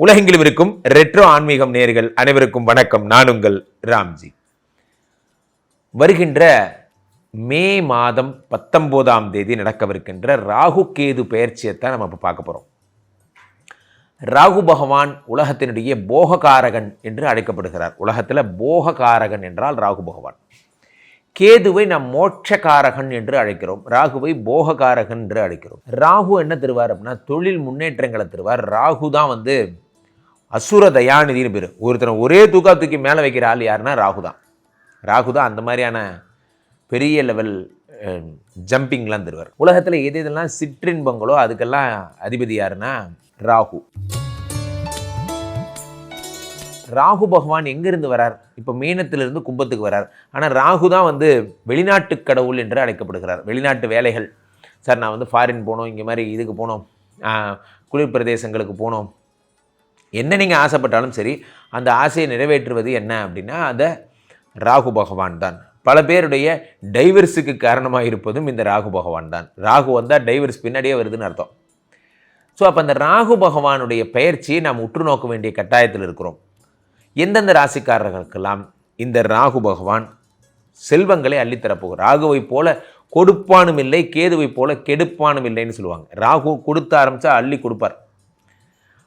உலகெங்கிலும் இருக்கும் ரெட்ரோ ஆன்மீகம் நேர்கள் அனைவருக்கும் வணக்கம். நான் உங்கள் ராம்ஜி. வருகின்ற மே மாதம் பத்தொம்போதாம் தேதி நடக்கவிருக்கின்ற ராகு கேது பெயர்ச்சியைத்தான் நம்ம இப்போ பார்க்க போகிறோம் ராகு பகவான் உலகத்தினுடைய போககாரகன் என்று அழைக்கப்படுகிறார். உலகத்தில் போககாரகன் என்றால் ராகு பகவான். கேதுவை நாம் மோட்சகாரகன் என்று அழைக்கிறோம். ராகுவை போககாரகன் என்று அழைக்கிறோம். ராகு என்ன தருவார் அப்படின்னா தொழில் முன்னேற்றங்களை தருவார். ராகு தான் வந்து அசுர தயாநிதினு பேர். ஒருத்தனை ஒரே தூக்கா தூக்கி மேலே வைக்கிற ஆள் யாருன்னா ராகு தான். ராகு தான் அந்த மாதிரியான பெரிய லெவல் ஜம்பிங்லாம் தருவார். உலகத்தில் எது எதெல்லாம் சிற்றின்பங்களோ அதுக்கெல்லாம் அதிபதி யாருன்னா ராகு. ராகு பகவான் எங்கேருந்து வரார்? இப்போ மீனத்திலிருந்து கும்பத்துக்கு வரார். ஆனால் ராகு தான் வந்து வெளிநாட்டு கடவுள் என்று அழைக்கப்படுகிறார். வெளிநாட்டு வேலைகள். சார் நான் வந்து ஃபாரின் போகணும் இங்கே மாதிரி இதுக்கு போகணும் குளிர் பிரதேசங்களுக்கு போனோம். என்ன நீங்கள் ஆசைப்பட்டாலும் சரி அந்த ஆசையை நிறைவேற்றுவது என்ன அப்படின்னா அதை ராகு பகவான் தான். பல பேருடைய டைவர்ஸுக்கு காரணமாக இருப்பதும் இந்த ராகு பகவான் தான். ராகு வந்தால் டைவர்ஸ் பின்னாடியே வருதுன்னு அர்த்தம். ஸோ அப்போ அந்த ராகு பகவானுடைய பெயர்ச்சியை நாம் உற்று நோக்க வேண்டிய கட்டாயத்தில் இருக்கிறோம். எந்தெந்த ராசிக்காரர்களுக்கெல்லாம் இந்த ராகு பகவான் செல்வங்களை அள்ளித்தரப்போகும் ராகுவை போல கொடுப்பானும் இல்லை கேதுவை போல கெடுப்பானும் இல்லைன்னு சொல்லுவாங்க. ராகு கொடுத்த ஆரம்பித்தா அள்ளி கொடுப்பார்.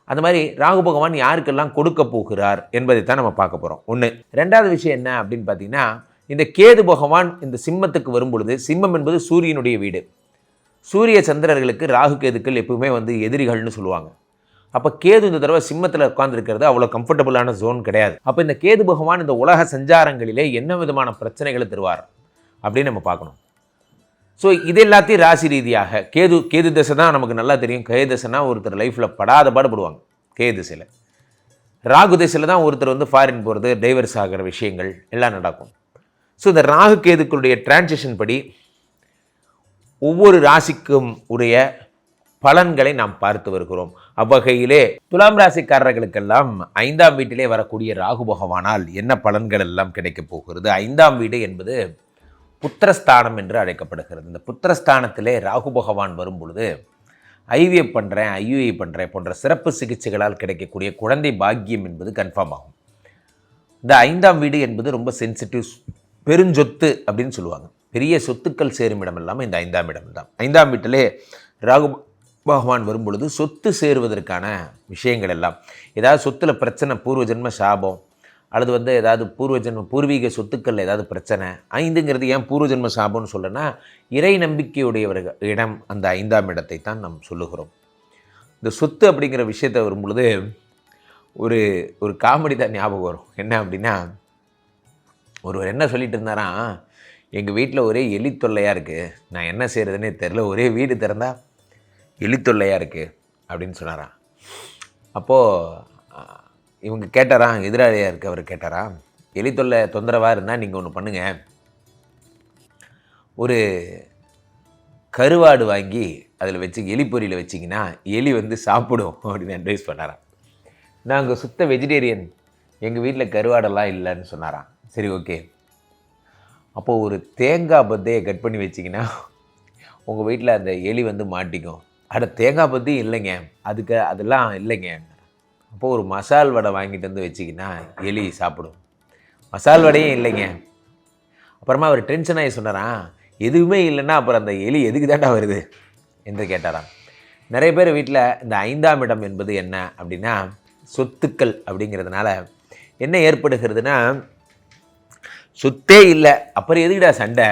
அந்த மாதிரி ராகு பகவான் யாருக்கெல்லாம் கொடுக்க போகிறார் என்பதை தான் நம்ம பார்க்க போகிறோம் ஒன்று ரெண்டாவது விஷயம் என்ன அப்படின்னு பார்த்தீங்கன்னா இந்த கேது பகவான் இந்த சிம்மத்துக்கு வரும் பொழுது சிம்மம் என்பது சூரியனுடைய வீடு. சூரிய சந்திரர்களுக்கு ராகு கேதுக்கள் எப்பவுமே வந்து எதிரிகள்னு சொல்லுவாங்க. அப்போ கேது இந்த தடவை சிம்மத்தில் உட்காந்துருக்கிறது அவ்வளோ கம்ஃபர்டபுளான ஜோன் கிடையாது. அப்போ இந்த கேது பகவான் இந்த உலக சஞ்சாரங்களிலே என்ன விதமான பிரச்சனைகளை தருவார் அப்படின்னு நம்ம பார்க்கணும். ஸோ இது எல்லாத்தையும் ராசி ரீதியாக கேது கேது தசை தான் நமக்கு நல்லா தெரியும். கேது தசைனா ஒருத்தர் லைஃப்பில் படாத பாடுபடுவாங்க கே திசையில். ராகு திசையில் தான் ஒருத்தர் வந்து ஃபாரின் போகிறது டைவர்ஸ் ஆகிற விஷயங்கள் எல்லாம் நடக்கும். ஸோ இந்த ராகு கேதுக்களுடைய டிரான்சிஷன் படி ஒவ்வொரு ராசிக்கும் உடைய பலன்களை நாம் பார்த்து வருகிறோம். அவ்வகையிலே துலாம் ராசிக்காரர்களுக்கெல்லாம் ஐந்தாம் வீட்டிலே வரக்கூடிய ராகு பகவானால் என்ன பலன்கள் எல்லாம் கிடைக்கப் போகிறது? ஐந்தாம் வீடு என்பது புத்திரஸ்தானம் என்று அழைக்கப்படுகிறது. இந்த புத்திரஸ்தானத்திலே ராகு பகவான் வரும்பொழுது ஐவிஎஃப் பண்ணுறேன் ஐயுஐ பண்ணுறேன் போன்ற சிறப்பு சிகிச்சைகளால் கிடைக்கக்கூடிய குழந்தை பாக்கியம் என்பது கன்ஃபார்ம் ஆகும். இந்த ஐந்தாம் வீடு என்பது ரொம்ப சென்சிட்டிவ் பெருஞ்சொத்து அப்படின்னு சொல்லுவாங்க. பெரிய சொத்துக்கள் சேரும் இடம் இல்லாமல் இந்த ஐந்தாம் இடம் தான். ஐந்தாம் வீட்டிலே ராகு பகவான் வரும்பொழுது சொத்து சேருவதற்கான விஷயங்கள் எல்லாம் ஏதாவது சொத்தில் பிரச்சனை பூர்வ ஜென்ம சாபம் அல்லது வந்து ஏதாவது பூர்வ ஜென்ம பூர்வீக சொத்துக்களில் ஏதாவது பிரச்சனை ஐந்துங்கிறது ஏன் பூர்வ ஜென்ம சாபம்னு சொல்லுன்னா இறை நம்பிக்கையுடையவர்கள் இடம் அந்த ஐந்தாம் இடத்தை தான் நாம் சொல்லுகிறோம். இந்த சொத்து அப்படிங்கிற விஷயத்தை வரும்பொழுது ஒரு ஒரு காமெடி தான் ஞாபகம் வரும். என்ன அப்படின்னா ஒருவர் என்ன சொல்லிட்டு இருந்தாராம் எங்கள் வீட்டில் ஒரே எலி தொல்லையாக இருக்குது நான் என்ன செய்கிறதுனே தெரில ஒரே வீடு திறந்தா எலி தொல்லையாக இருக்குது அப்படின்னு சொன்னாராம். அப்போது இவங்க கேட்டாராம் எதிராளியாக இருக்க அவர் கேட்டாரா? எலி தொல்லை தொந்தரவாக இருந்தால் நீங்கள் ஒன்று பண்ணுங்கள் ஒரு கருவாடு வாங்கி அதில் வச்சு எலி பொரியில் வச்சிங்கன்னா எலி வந்து சாப்பிடும் அப்படின்னு அட்வைஸ் பண்ணாராம். நாங்கள் சுத்த வெஜிடேரியன் எங்கள் வீட்டில் கருவாடெல்லாம் இல்லைன்னு சொன்னாராம். சரி ஓகே அப்போது ஒரு தேங்காய் பத்தையை கட் பண்ணி வச்சிங்கன்னா உங்கள் வீட்டில் அந்த எலி வந்து மாட்டிக்கும். அட தேங்காய் பத்தி இல்லைங்க. அதுக்கு அதெல்லாம் இல்லைங்க. அப்போது ஒரு மசால் வடை வாங்கிட்டு வந்து வச்சிங்கன்னா எலி சாப்பிடும். மசால் வடையும் இல்லைங்க. அப்புறமா அவர் டென்ஷன் ஆகி சொன்னாராம் எதுவுமே இல்லைன்னா அப்புறம் அந்த எலி எதுக்கு தாண்டா வருது என்று கேட்டாராம் நிறைய பேர் வீட்டில் இந்த ஐந்தாம் இடம் என்பது என்ன அப்படின்னா சொத்துக்கள் அப்படிங்கிறதுனால என்ன ஏற்படுகிறதுனா சொத்தே இல்லை அப்புறம் எதுக்குடா சண்டை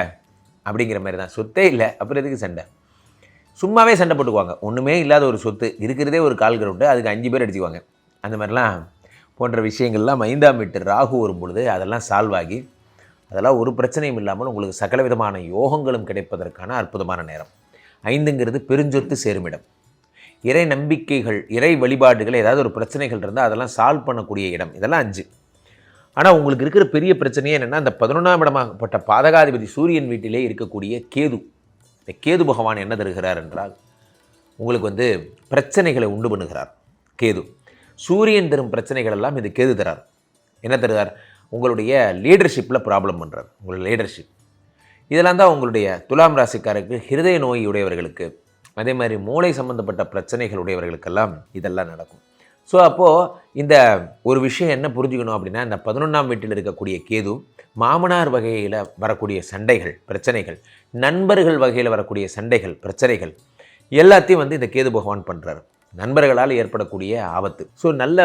அப்படிங்கிற மாதிரி தான். சொத்தே இல்லை அப்புறம் எதுக்கு சண்டை? சும்மாவே சண்டை போட்டுக்குவாங்க. ஒன்றுமே இல்லாத ஒரு சொத்து இருக்கிறதே ஒரு கால் கிரவுண்டு அதுக்கு அஞ்சு பேர் அடிச்சுக்குவாங்க. அந்த மாதிரிலாம் போன்ற விஷயங்கள்லாம் ஐந்தாம் வீட்டு ராகு வரும் பொழுது அதெல்லாம் சால்வ் ஆகி அதெல்லாம் ஒரு பிரச்சனையும் இல்லாமல் உங்களுக்கு சகல விதமான யோகங்களும் கிடைப்பதற்கான அற்புதமான நேரம். ஐந்துங்கிறது பெருஞ்சொத்து சேருமிடம். இறை நம்பிக்கைகள் இறை வழிபாடுகள் ஏதாவது ஒரு பிரச்சனைகள் இருந்தால் அதெல்லாம் சால்வ் பண்ணக்கூடிய இடம். இதெல்லாம் அஞ்சு. ஆனால் உங்களுக்கு இருக்கிற பெரிய பிரச்சனையே என்னென்னா அந்த பதினொன்றாம் இடமாகப்பட்ட பாதகாதிபதி சூரியன் வீட்டிலே இருக்கக்கூடிய கேது. இந்த கேது பகவான் என்ன தருகிறார் என்றால் உங்களுக்கு வந்து பிரச்சனைகளை உண்டு பண்ணுகிறார். கேது. சூரியன் தரும் பிரச்சனைகள் எல்லாம் இது கேது தரார் என்ன தருகிறார் உங்களுடைய லீடர்ஷிப்பில் ப்ராப்ளம் பண்ணுறார் உங்களுடைய லீடர்ஷிப் இதெல்லாம் தான் உங்களுடைய துலாம் ராசிக்காரருக்கு ஹிருதய நோய் உடையவர்களுக்கு அதே மாதிரி மூளை சம்பந்தப்பட்ட பிரச்சனைகள் உடையவர்களுக்கெல்லாம் இதெல்லாம் நடக்கும். ஸோ அப்போது இந்த ஒரு விஷயம் என்ன புரிஞ்சுக்கணும் அப்படின்னா இந்த பதினொன்றாம் வீட்டில் இருக்கக்கூடிய கேது மாமனார் வகையில் வரக்கூடிய சண்டைகள் பிரச்சனைகள் நண்பர்கள் வகையில் வரக்கூடிய சண்டைகள் பிரச்சனைகள் எல்லாத்தையும் வந்து இந்த கேது பகவான் பண்ணுறாரு நண்பர்களால் ஏற்படக்கூடிய ஆபத்து. ஸோ நல்ல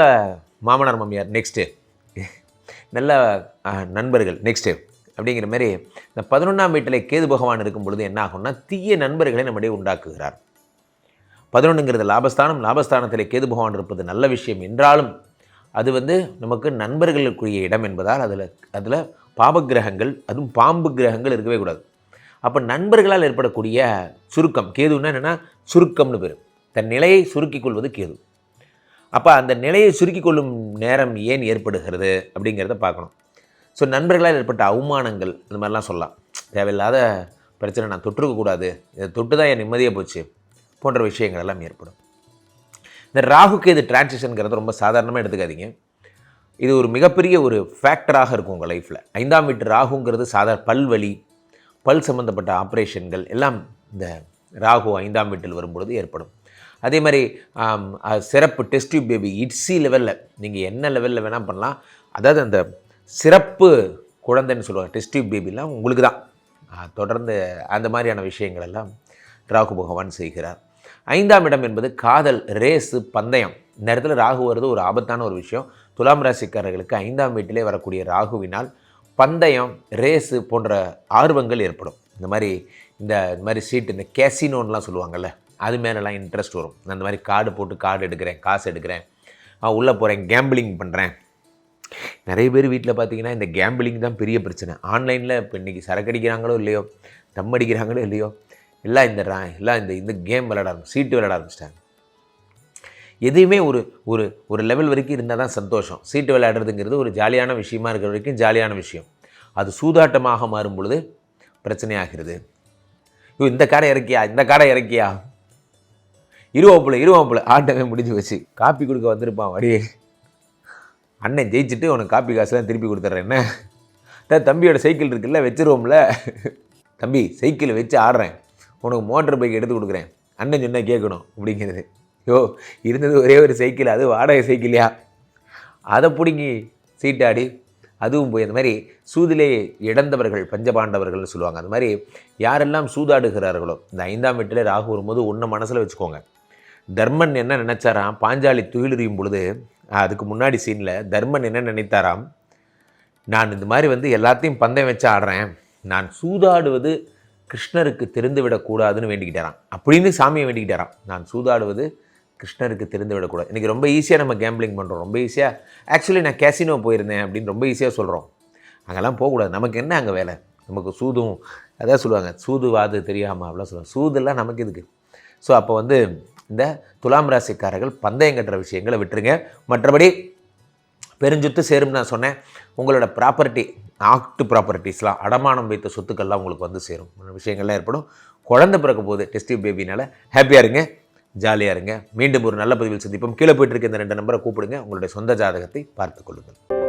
மாமனார் மாமியார் நெக்ஸ்ட்டு நல்ல நண்பர்கள் நெக்ஸ்ட்டு அப்படிங்கிற மாதிரி இந்த பதினொன்றாம் வீட்டில் கேது பகவான் இருக்கும் பொழுது என்ன ஆகும்னா தீய நண்பர்களை நம்முடைய உண்டாக்குகிறார். பதினொன்றுங்கிறது லாபஸ்தானம். லாபஸ்தானத்தில் கேது பகவான் இருப்பது நல்ல விஷயம் என்றாலும் அது வந்து நமக்கு நண்பர்களுக்குரிய இடம் என்பதால் அதில் அதில் பாபக்கிரகங்கள் அதுவும் பாம்பு கிரகங்கள் இருக்கவே கூடாது. அப்போ நண்பர்களால் ஏற்படக்கூடிய சுருக்கம் கேதுன்னா என்னென்னா சுருக்கம்னு பேர். தன் நிலையை சுருக்கிக் கொள்வது கேது. அப்போ அந்த நிலையை சுருக்கிக் கொள்ளும் நேரம் ஏன் ஏற்படுகிறது அப்படிங்கிறத பார்க்கணும். ஸோ நண்பர்களால் ஏற்பட்ட அவமானங்கள் இந்த மாதிரிலாம் சொல்லலாம். தேவையில்லாத பிரச்சனை நான் தொற்றுக்கக்கூடாது இதை தொட்டு தான் என் நிம்மதியாக போச்சு போன்ற விஷயங்கள் எல்லாம் ஏற்படும். இந்த ராகுக்கு இது டிரான்சிஷனுங்கிறது ரொம்ப சாதாரணமாக எடுத்துக்காதீங்க. இது ஒரு மிகப்பெரிய ஒரு ஃபேக்டராக இருக்கும் உங்கள் லைஃப்பில் ஐந்தாம் வீட்டு ராகுங்கிறது சாதாரண பல்வலி பல் சம்மந்தப்பட்ட ஆப்ரேஷன்கள் எல்லாம் இந்த ராகு ஐந்தாம் வீட்டில் வரும்பொழுது ஏற்படும். அதே மாதிரி சிறப்பு டெஸ்ட் டியூப் பேபி இட்ஸி லெவலில் நீங்கள் என்ன லெவலில் வேணால் பண்ணலாம். அதாவது அந்த சிறப்பு குழந்தைன்னு சொல்லுவாங்க டெஸ்ட் டியூப் பேபிலாம் உங்களுக்கு தான். தொடர்ந்து அந்த மாதிரியான விஷயங்கள் எல்லாம் ராகு பகவான் செய்கிறார். ஐந்தாம் இடம் என்பது காதல் ரேஸு பந்தயம். இந்த இடத்துல ராகு வருது ஒரு ஆபத்தான ஒரு விஷயம். துலாம் ராசிக்காரர்களுக்கு ஐந்தாம் வீட்டிலே வரக்கூடிய ராகுவினால் பந்தயம் ரேஸு போன்ற ஆர்வங்கள் ஏற்படும். இந்த மாதிரி இந்த மாதிரி சீட்டு இந்த கேசினோன்லாம் சொல்லுவாங்கல்ல அது மேலெலாம் இன்ட்ரெஸ்ட் வரும். நான் இந்த மாதிரி கார்டு போட்டு கார்டு எடுக்கிறேன் காசு எடுக்கிறேன். உள்ளே போகிறேன் கேம்பிளிங் பண்ணுறேன் நிறைய பேர் வீட்டில் பார்த்தீங்கன்னா இந்த கேம்பிளிங் தான் பெரிய பிரச்சனை. ஆன்லைனில் இப்போ இன்றைக்கி சரக்கு அடிக்கிறாங்களோ இல்லையோ தம் அடிக்கிறாங்களோ இல்லையோ எல்லாம் இந்த ரா- எல்லாம் இந்த இந்த கேம் விளையாட ஆரம்பிச்சு சீட்டு விளையாட ஆரம்பிச்சிட்டாங்க. எதையுமே ஒரு ஒரு ஒரு லெவல் வரைக்கும் இருந்தால் தான் சந்தோஷம். சீட்டு விளையாடுறதுங்கிறது ஒரு ஜாலியான விஷயமா இருக்கிற வரைக்கும் ஜாலியான விஷயம். அது சூதாட்டமாக மாறும் பொழுது பிரச்சனையாகிறது. இந்த காரை இறக்கியா? இந்த காரை இறக்கியா? இருவாப்புல இருவாப்புல. ஆட்டமே முடிஞ்சு வச்சு காப்பி கொடுக்க வந்திருப்பான் வடியே. அண்ணன் ஜெயிச்சுட்டு உனக்கு காப்பி காசுலாம் திருப்பி கொடுத்துட்றேன் என்ன? தம்பியோட சைக்கிள் இருக்குல்ல வச்சுருவோம்ல? தம்பி சைக்கிளை வச்சு ஆடுறேன். உனக்கு மோட்டர் பைக் எடுத்து கொடுக்குறேன். அண்ணன் சொன்னால் கேட்கணும் அப்படிங்கிறது. யோ இருந்தது ஒரே ஒரு சைக்கிள் அது வாடகை சைக்கிளையா? அதை பிடுங்கி சீட்டாடி அதுவும் போய் அந்த மாதிரி சூதிலே இழந்தவர்கள் பஞ்சபாண்டவர்கள்னு சொல்லுவாங்க. அந்த மாதிரி யாரெல்லாம் சூதாடுகிறார்களோ இந்த ஐந்தாம் வீட்டில் ராகு வரும்போது ஒன்றை மனசில் வச்சுக்கோங்க. தர்மன் என்ன நினைச்சாராம்? பாஞ்சாலி துயிலுரியும் பொழுது அதுக்கு முன்னாடி சீனில் தர்மன் என்ன நினைத்தாராம்? நான் இந்த மாதிரி வந்து எல்லாத்தையும் பந்தயம் வச்சு ஆடுறேன். நான் சூதாடுவது கிருஷ்ணருக்கு தெரிந்துவிடக்கூடாதுன்னு வேண்டிக்கிட்டாராம். அப்படின்னு சாமியை வேண்டிக்கிட்டாராம். நான் சூதாடுவது கிருஷ்ணருக்கு தெரிந்து விடக்கூடாது இன்றைக்கி ரொம்ப ஈஸியாக நம்ம கேம்பிளிங் பண்ணுறோம் ரொம்ப ஈஸியாக ஆக்சுவலி நான் கேசினோ போயிருந்தேன் அப்படின்னு ரொம்ப ஈஸியாக சொல்கிறோம் அங்கெல்லாம் போகக்கூடாது. நமக்கு என்ன அங்கே வேலை? நமக்கு சூதும். அதான் சொல்லுவாங்க சூதுவாது தெரியாமல் அப்படிலாம் சொல்லுவாங்க. சூதுலாம் நமக்கு இதுக்கு ஸோ அப்போ வந்து இந்த துலாம் ராசிக்காரர்கள் பந்தயம் கட்டுற விஷயங்களை விட்டுருங்க. மற்றபடி பெருஞ்சொத்து சேரும் நான் சொன்னேன். உங்களோட ப்ராப்பர்ட்டி ஆக்ட் ப்ராப்பர்ட்டிஸ்லாம் அடமானம் வைத்த சொத்துக்கள்லாம் உங்களுக்கு வந்து சேரும். விஷயங்கள்லாம் ஏற்படும். குழந்தை பிறக்க போது டெஸ்டிவ் பேபினால் ஹாப்பியாக இருங்க ஜாலியாக இருங்க. மீண்டும் ஒரு நல்ல பதிவில் சந்திப்போம். கீழே போயிட்டு இருக்க இந்த ரெண்டு நம்பரை கூப்பிடுங்க. உங்களுடைய சொந்த ஜாதகத்தை பார்த்துக்கொள்ளுங்கள்